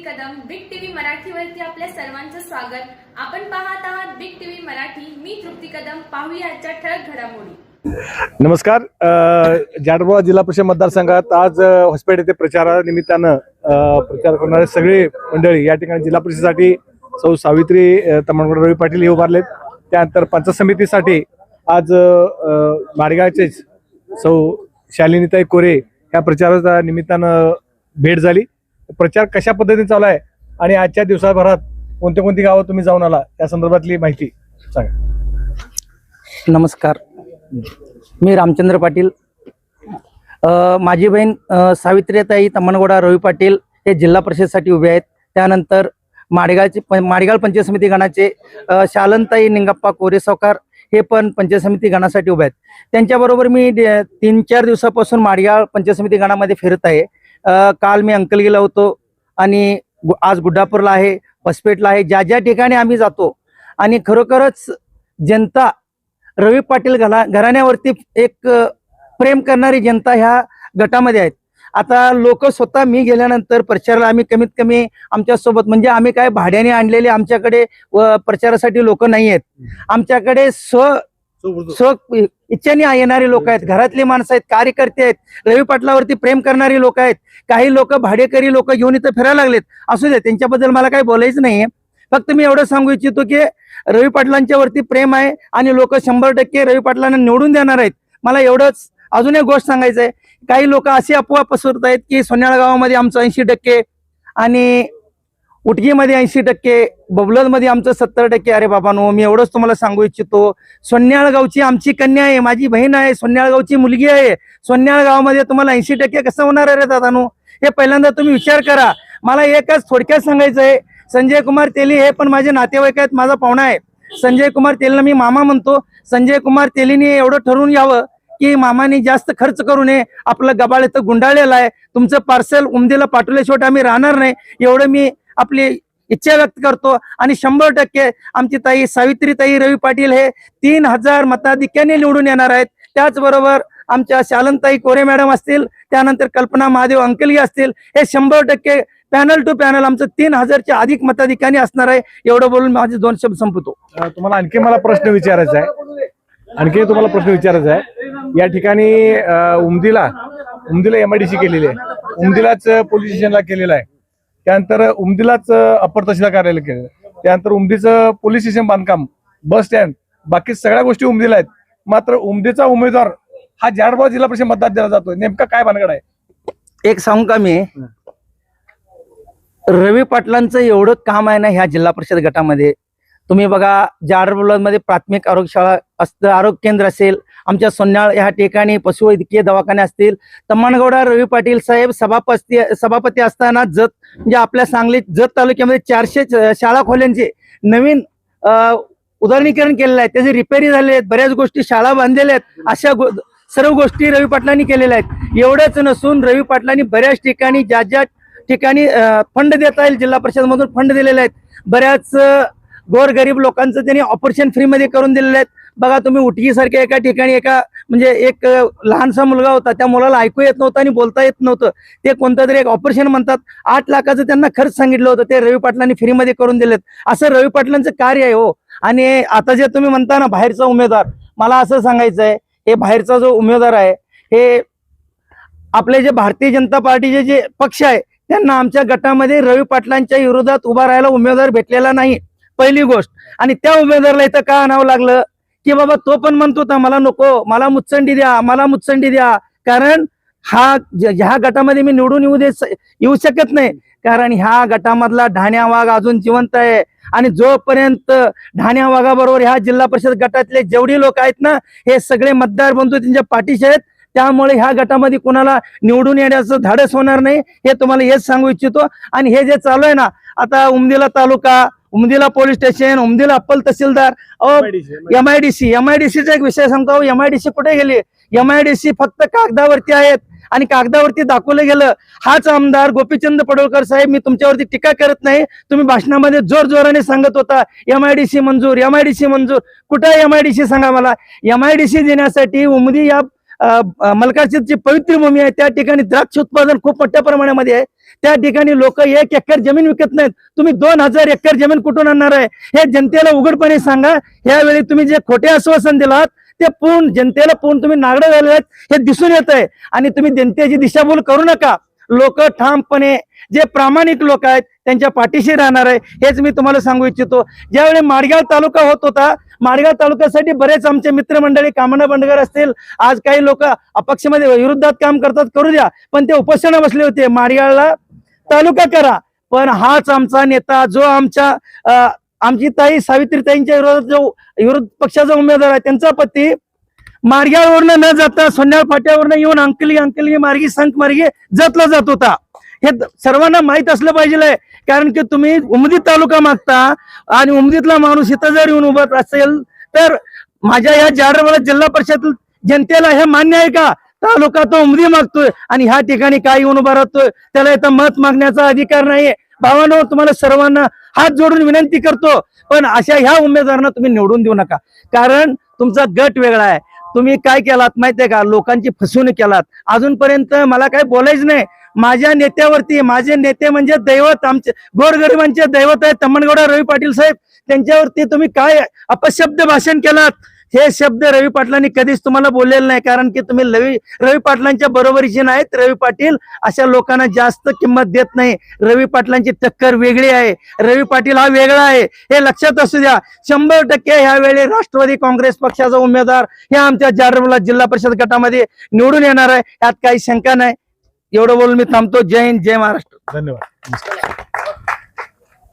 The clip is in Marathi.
मी कदम बिग टीव्ही चॅनलवरती आपल्या सर्वांचं स्वागत. आपण पाहत आहात बिग टीव्ही मराठी. मी तृप्ती कदम. पाहूया आजच्या ठळक घडामोडी. नमस्कार. जाडबोळा जिल्हा परिषद मतदारसंघात आज अ, येथे प्रचारानिमित्तानं प्रचार करणारे सगळे मंडळी या ठिकाणी जिल्हा परिषदेसाठी सौ सावित्री तमणगड रवी पाटील हे उभारलेत. त्यानंतर पंचायत समितीसाठी आज अ, माडगावचेच सौ शालिनीताई कोरे या प्रचाराच्या निमित्तानं भेट झाली. प्रचार कशा पद्धतीने चालू आहे आणि आजच्या दिवसाभरात कोणत्या कोणती गावं तुम्ही जाऊन आला? त्या संदर्भातली माहिती सांगा. नमस्कार. मी रामचंद्र पाटील. माझी बहीण सावित्रीताई तमनगोडा रवी पाटील हे जिल्हा परिषदसाठी उभे आहेत. त्यानंतर माडेगावचे माडेगाव पंचायत समिती गणाचे शालनताई निंगप्पा कोरेसावकार हे पण पंचायत समिती गणासाठी उभे आहेत. त्यांच्याबरोबर मी तीन चार दिवसापासून माडेगाव पंचायत समिती गणामध्ये फिरत आहे. काल मी अंकलगीला होतो आणि आज गुड्डापूरला आहे हॉस्पिटल आहे ज्या ज्या ठिकाणी आम्ही जातो आणि खरोखरच जनता रवी पाटील घरा घराण्यावरती एक प्रेम करणारी जनता ह्या गटामध्ये आहेत. आता लोक स्वतः मी गेल्यानंतर प्रचाराला आम्ही कमीत कमी आमच्यासोबत म्हणजे आम्ही काय भाड्याने आणलेले आमच्याकडे प्रचारासाठी लोक नाही आहेत. आमच्याकडे स्व स्व इच्छेने येणारी लोक आहेत घरातली माणसं आहेत कार्यकर्ते आहेत रवी पाटलावरती प्रेम करणारी लोक आहेत काही लोक भाडेकरी लोक घेऊन इथं फिरायला लागलेत. असू दे त्यांच्याबद्दल मला काही बोलायचं नाहीये. फक्त मी एवढं सांगू इच्छितो की रवी पाटलांच्या वरती प्रेम आहे आणि लोक शंभर टक्के रवी पाटलांना निवडून देणार आहेत. मला एवढंच अजून एक गोष्ट सांगायचं आहे काही लोक अशी अफवा पसरत आहेत की सोन्याळ गावामध्ये आमचं ऐंशी टक्के आणि उटगीमध्ये ऐंशी टक्के बबलदमध्ये आमचं सत्तर टक्के. अरे बाबानो मी एवढंच तुम्हाला सांगू इच्छितो. सोन्याळगावची आमची कन्या आहे माझी बहीण आहे सोन्याळगावची मुलगी आहे. सोन्याळ गावामध्ये तुम्हाला ऐंशी टक्के कसं होणार आहे रे दादानो हे पहिल्यांदा तुम्ही विचार करा. मला एकच थोडक्यात सांगायचं आहे संजय कुमार तेली हे पण माझे नातेवाईक आहेत माझा पाहुणा आहे. संजय कुमार तेलीला मी मामा म्हणतो. संजय कुमार तेलीने एवढं ठरवून यावं की मामाने जास्त खर्च करू नये. आपलं गबाळ इथं गुंडाळलेलं आहे. तुमचं पार्सल उमदेला पाठवल्याशिवाय आम्ही राहणार नाही. एवढं मी आपली इच्छा व्यक्त करतो. आणि शंभर टक्के आमची ताई सावित्रीताई रवी पाटील हे तीन हजार मताधिक्याने निवडून येणार आहेत. त्याचबरोबर आमच्या शालनताई कोरे मॅडम असतील त्यानंतर कल्पना महादेव अंकलगी असतील हे शंभर टक्के पॅनल टू पॅनल आमचं तीन हजारच्या अधिक मताधिकाने असणार आहे. एवढं बोलून माझे दोन शब्द संपतो. तुम्हाला आणखी मला प्रश्न विचारायचा आहे. आणखी तुम्हाला प्रश्न विचारायचा आहे. या ठिकाणी उमदीला उमदीला एमआयडीसी केलेली आहे. उमदीलाच पोलीस स्टेशनला केलेलं आहे. त्यानंतर उमदीलाच अप्पर तहसीलदार कार्यालय केलं त्यानंतर उमदीचं पोलीस स्टेशन बांधकाम बस स्टँड बाकी सगळ्या गोष्टी उमदीला आहेत. मात्र उमदीचा उमेदवार हा जाडबाव जिल्हा परिषद मतदार दिला जातोय. नेमका काय भानगड आहे? एक सांगू का मी? रवी पाटलांचं एवढं काम आहे ना ह्या जिल्हा परिषद गटामध्ये. तुम्ही बघा मध्ये प्राथमिक आरोग्यशाळा असतं आरोग्य केंद्र असेल आमच्या सोन्याळ ह्या ठिकाणी पशुवैद्यकीय दवाखाने असतील. तम्मानगौडा रवी पाटील साहेब सभापती सभापती असताना जत म्हणजे आपल्या सांगलीत जत तालुक्यामध्ये चारशे शाळा खोल्यांचे नवीन अं, उदाहरणीकरण केलेलं आहे. त्याचे रिपेरी झाले आहेत. बऱ्याच गोष्टी शाळा बांधलेल्या आहेत. अशा गो- सर्व गोष्टी रवी पाटलांनी केलेल्या आहेत. एवढंच नसून रवी पाटलांनी बऱ्याच ठिकाणी ज्या ज्या ठिकाणी फंड देता येईल जिल्हा परिषद मधून फंड दिलेले आहेत. बऱ्याच गोरगरीब लोकांचं त्यांनी ऑपरेशन फ्रीमध्ये करून दिलेले आहेत. बघा तुम्ही उटकीसारख्या एका ठिकाणी एका म्हणजे एक लहानसा मुलगा होता त्या मुलाला ऐकू येत नव्हतं आणि बोलता येत नव्हतं. ते कोणतं तरी एक ऑपरेशन म्हणतात. आठ लाखाचं त्यांना खर्च सांगितलं होतं. ते रवी पाटलांनी फ्रीमध्ये करून दिलेत. असं रवी पाटलांचं कार्य आहे हो. आणि आता जे तुम्ही म्हणता ना बाहेरचा उमेदवार मला असं सांगायचं आहे हे बाहेरचा जो उमेदवार आहे हे आपले जे भारतीय जनता पार्टीचे जे पक्ष आहे त्यांना आमच्या गटामध्ये रवी पाटलांच्या विरोधात उभा राहायला उमेदवार भेटलेला नाही. पहिली गोष्ट. आणि त्या उमेदवाराला इथं का आणावं लागलं? की बाबा तो पण म्हणतो होता मला नको मला मुचंडी द्या मला मुचंडी द्या. कारण हा ह्या गटामध्ये मी निवडून येऊ दे येऊ शकत नाही. कारण ह्या गटामधला ढाण्या वाघ अजून जिवंत आहे. आणि जोपर्यंत ढाण्या वाघाबरोबर ह्या जिल्हा परिषद गटातले जेवढे लोक आहेत ना हे सगळे मतदार बंधू त्यांच्या पाठीशी आहेत. त्यामुळे ह्या गटामध्ये कोणाला निवडून येण्याचं धाडस होणार नाही हे तुम्हाला हेच सांगू इच्छितो. आणि हे जे चालू आहे ना आता उमदीला तालुका उमदीला पोलीस स्टेशन उमदीला अप्पल तहसीलदार एमआयडीसी एमआयडीसीचा एक विषय सांगतो एमआयडीसी कुठे गेली एमआयडीसी फक्त कागदावरती आहेत आणि कागदावरती दाखवलं गेलं हाच आमदार गोपीचंद पडोळकर साहेब मी तुमच्यावरती टीका करत नाही तुम्ही भाषणामध्ये जोर जोराने सांगत होता एमआयडीसी मंजूर एमआयडीसी मंजूर कुठे एमआयडीसी सांगा मला एमआयडीसी देण्यासाठी उमदी या मलकाशीची पवित्र भूमी आहे त्या ठिकाणी द्राक्ष उत्पादन खूप मोठ्या प्रमाणामध्ये आहे. त्या ठिकाणी लोक एक एकर जमीन विकत नाहीत. तुम्ही दोन हजार एकर जमीन कुठून आणणार आहे? हे जनतेला उघडपणे सांगा. यावेळी तुम्ही जे खोटे आश्वासन दिलात ते पूर्ण जनतेला पूर्ण तुम्ही नागडं झाले आहेत हे दिसून येत आहे आणि तुम्ही जनतेची दिशाभूल करू नका. लोक ठामपणे जे प्रामाणिक लोक आहेत त्यांच्या पाठीशी राहणार आहे हेच मी तुम्हाला सांगू इच्छितो. ज्यावेळी माडगाव तालुका होत होता माडगाव तालुक्यासाठी बरेच आमचे मित्रमंडळी कामना बंडगर असतील. आज काही लोक अपक्षमध्ये विरुद्धात काम करतात करू द्या. पण ते उपोषणा बसले होते. माडगावला तालुका करा. पण हाच आमचा नेता जो आमच्या आमची ताई सावित्रीताईंच्या विरोधात जो विरोध पक्षाचा उमेदवार आहे त्यांचा पती मार्गावरनं न जाता सोन्याळ फाट्यावरनं येऊन अंकली अंकली मार्गी संख मार्गे जातला जात होता. हे सर्वांना माहीत असलं पाहिजे कारण की तुम्ही उमदी तालुका मागता आणि उमदीतला माणूस इथं जर येऊन उभा असेल तर माझ्या या जाडरवाडा जिल्हा परिषद जनतेला हे मान्य आहे का? तालुका तो उमदी मागतोय आणि ह्या ठिकाणी काय येऊन उभा राहतोय? त्याला इथं मत मागण्याचा अधिकार नाहीये. भावानो तुम्हाला सर्वांना हात जोडून विनंती करतो पण अशा ह्या उमेदवारांना तुम्ही निवडून देऊ नका. कारण तुमचा गट वेगळा आहे. तुम्ही काय केलात माहितीये का? लोकांची फसवणूक केलात. अजूनपर्यंत मला काय बोलायचं नाही. माझ्या नेत्यावरती माझे नेते म्हणजे दैवत आमचे गोरगरिबांचे दैवत आहे तम्मणगौडा रवी पाटील साहेब त्यांच्यावरती तुम्ही काय अपशब्द भाषण केलात? हे शब्द रवी पाटलांनी कधीच तुम्हाला बोललेले नाही कारण की तुम्ही रवी रवी पाटलांच्या बरोबरीचे नाहीत. रवी पाटील अशा लोकांना जास्त किंमत देत नाही. रवी पाटलांची टक्कर वेगळी आहे. रवी पाटील हा वेगळा आहे. हे लक्षात असू द्या शंभर टक्के ह्यावेळी राष्ट्रवादी काँग्रेस पक्षाचा उमेदवार हे आमच्या जारवला जिल्हा परिषद गटामध्ये निवडून येणार आहे. यात काही शंका नाही. एवढं बोलून मी थांबतो. जय हिंद जय महाराष्ट्र. धन्यवाद.